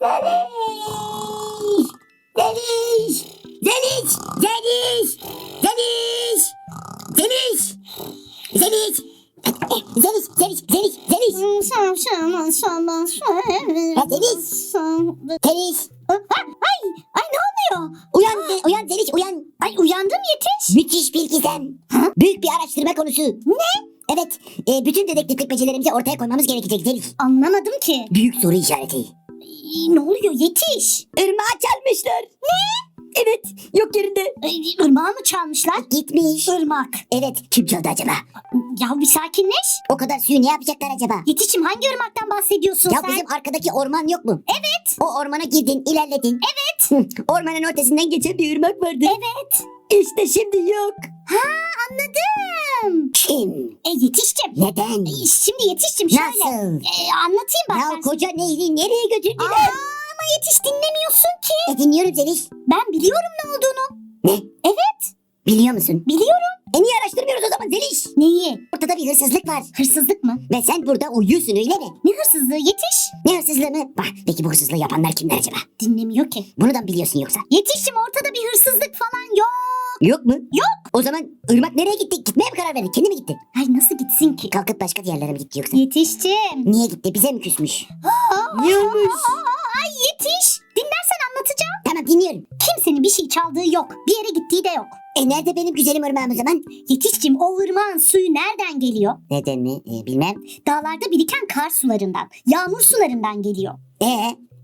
Deniz! Deniz! Deniz! Deniz! Deniz! Deniz! Deniz! Deniz, deniz, deniz, deniz. Şam, şam, şam, şam. Deniz. Deniz. Ay, ay ne oluyor? Uyan, de, uyan Deniz, uyan. Ay uyandım yetiş. Müthiş bir gizem. Ha? Büyük bir araştırma konusu. Ne? Evet, e, bütün dedektiflik becerilerimizi ortaya koymamız gerekecek Deniz. Anlamadım ki. Büyük soru işareti. Ne oluyor yetiş? Irmağı çalmışlar. Ne? Evet, yok yerinde. Ay, Irmağı mı çalmışlar? Gitmiş. Irmak. Evet, kim çaldı acaba? Ya bir sakinleş. O kadar suyu ne yapacaklar acaba? Yetişim hangi ırmaktan bahsediyorsun Ya sen? bizim arkadaki orman yok mu? Evet. O ormana girdin, ilerledin. Evet. Ormanın ortasından geçen bir ırmak vardı. Evet. İşte şimdi yok. Anladım. Kim? E yetiştim. Neden? E, Şimdi yetiştim şöyle. Nasıl? E, anlatayım bak Ya ben koca nehri nereye Aa, götürdüler? ama yetiş dinlemiyorsun ki. E dinliyorum Zeliş. Ben biliyorum ne olduğunu. Ne? Evet. Biliyor musun? Biliyorum. E niye araştırmıyoruz o zaman Zeliş? Neyi? Ortada bir hırsızlık var. Hırsızlık mı? Ve sen burada uyuyorsun öyle mi? Ne hırsızlığı yetiş? Ne hırsızlığı mı? Bak peki bu hırsızlığı yapanlar kimler acaba? Dinlemiyor ki. Bunu da biliyorsun yoksa? Yetişim ortada bir hırsızlık falan yok. Yok mu? Yok. O zaman Irmak nereye gitti? Gitmeye mi karar verdi? Kendi mi gitti? Ay nasıl gitsin ki? Kalkıp başka bir yerlere mi gitti yoksa? Yetiştim. Niye gitti? Bize mi küsmüş? Aa, Ay yetiş. Dinlersen anlatacağım. Tamam dinliyorum. Kimsenin bir şey çaldığı yok. Bir yere gittiği de yok. E nerede benim güzelim ırmağım o zaman? Yetişçim o ırmağın suyu nereden geliyor? Neden mi? E, bilmem. Dağlarda biriken kar sularından, yağmur sularından geliyor. E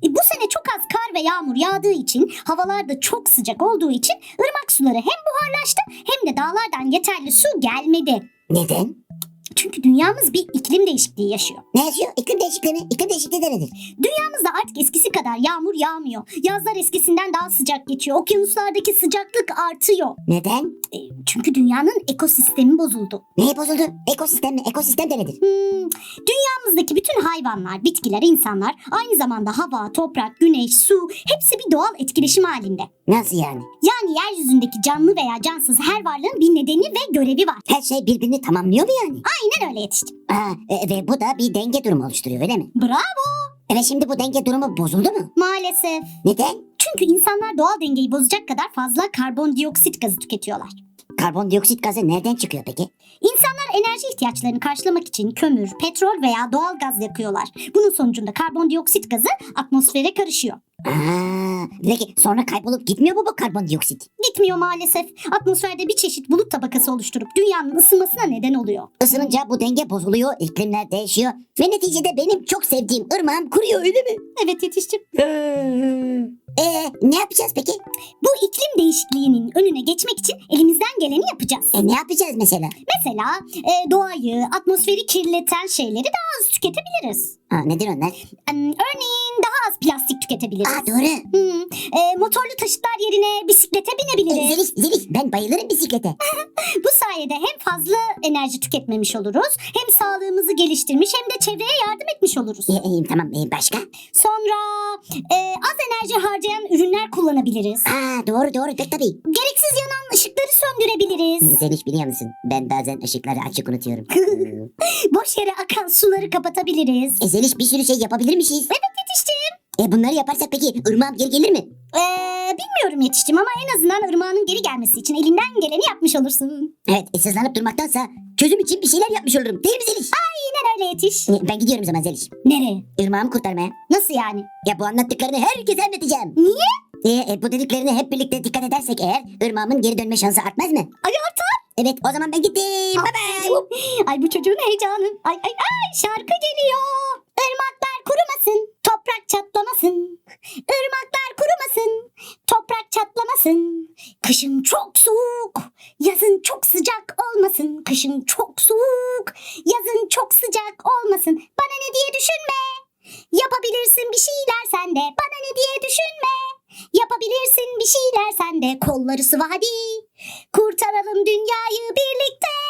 E, bu sene çok az yağmur yağdığı için, havalar da çok sıcak olduğu için ırmak suları hem buharlaştı hem de dağlardan yeterli su gelmedi. neden? Çünkü dünyamız bir iklim değişikliği yaşıyor. Ne yazıyor? İklim değişikliği mi? İklim değişikliği de nedir? Dünyamızda artık eskisi kadar yağmur yağmıyor. Yazlar eskisinden daha sıcak geçiyor. Okyanuslardaki sıcaklık artıyor. Neden? E, çünkü dünyanın ekosistemi bozuldu. Neyi bozuldu? Ekosistem mi? Ekosistem de nedir? Hmm, dünyamızdaki bütün hayvanlar, bitkiler, insanlar aynı zamanda hava, toprak, güneş, su hepsi bir doğal etkileşim halinde. Nasıl yani? Yani yeryüzündeki canlı veya cansız her varlığın bir nedeni ve görevi var. Her şey birbirini tamamlıyor mu yani? Aynen öyle yetiştim. Aa, e, ve bu da bir denge durumu oluşturuyor öyle mi? Bravo. Evet şimdi bu denge durumu bozuldu mu? Maalesef. Neden? Çünkü insanlar doğal dengeyi bozacak kadar fazla karbondioksit gazı tüketiyorlar. Karbondioksit gazı nereden çıkıyor peki? İnsanlar enerji ihtiyaçlarını karşılamak için kömür, petrol veya doğal gaz yakıyorlar. Bunun sonucunda karbondioksit gazı atmosfere karışıyor. Aa, peki sonra kaybolup gitmiyor mu bu karbondioksit? Gitmiyor maalesef. Atmosferde bir çeşit bulut tabakası oluşturup dünyanın ısınmasına neden oluyor. Isınınca bu denge bozuluyor, iklimler değişiyor ve neticede benim çok sevdiğim ırmağım kuruyor öyle mi? Evet yetiştim. Ee, ne yapacağız peki? Bu iklim değişikliğinin önüne geçmek için elimizden geleni yapacağız. E, ne yapacağız mesela? Mesela e, doğayı, atmosferi kirleten şeyleri daha az tüketebiliriz. Ha, nedir onlar? Em, Örneğin tüketebiliriz. Aa doğru. Hmm, e, motorlu taşıtlar yerine bisiklete E, binebiliriz. zeliş, zeliş ben bayılırım bisiklete. Bu sayede hem fazla enerji tüketmemiş oluruz, hem sağlığımızı geliştirmiş hem de çevreye yardım etmiş oluruz. E, e, tamam e, başka? Sonra e, az enerji harcayan ürünler kullanabiliriz. Aa doğru doğru pek tabii. Gereksiz yanan ışıkları söndürebiliriz. Zeliş biliyor musun? Ben bazen ışıkları açık unutuyorum. Boş yere akan suları kapatabiliriz. e, Zeliş bir sürü şey yapabilirmişiz. Evet yetiştim. E bunları yaparsak peki ırmağım geri gelir mi? Ee, bilmiyorum yetiştim ama en azından ırmağının geri gelmesi için elinden geleni yapmış olursun. Evet e, sızlanıp durmaktansa çözüm için bir şeyler yapmış olurum. Değil mi Zeliş? Aynen öyle yetiş. E, ben gidiyorum o zaman Zeliş. Nereye? Irmağımı kurtarmaya. Nasıl yani? Ya bu anlattıklarını herkese anlatacağım. Niye? E, e, bu dediklerine hep birlikte dikkat edersek eğer ırmağımın geri dönme şansı artmaz mı? Ay artar. Evet o zaman ben gittim. Bye bye. Ay bu çocuğun heyecanı. Ay ay ay şarkı geliyor. Toprak çatlamasın. Irmaklar kurumasın, toprak çatlamasın. Kışın çok soğuk, yazın çok sıcak olmasın. Kışın çok soğuk, yazın çok sıcak olmasın. Bana ne diye düşünme. Yapabilirsin bir şeyler sen de. Bana ne diye düşünme. Yapabilirsin bir şeyler sen de. Kolları sıva hadi. Kurtaralım dünyayı birlikte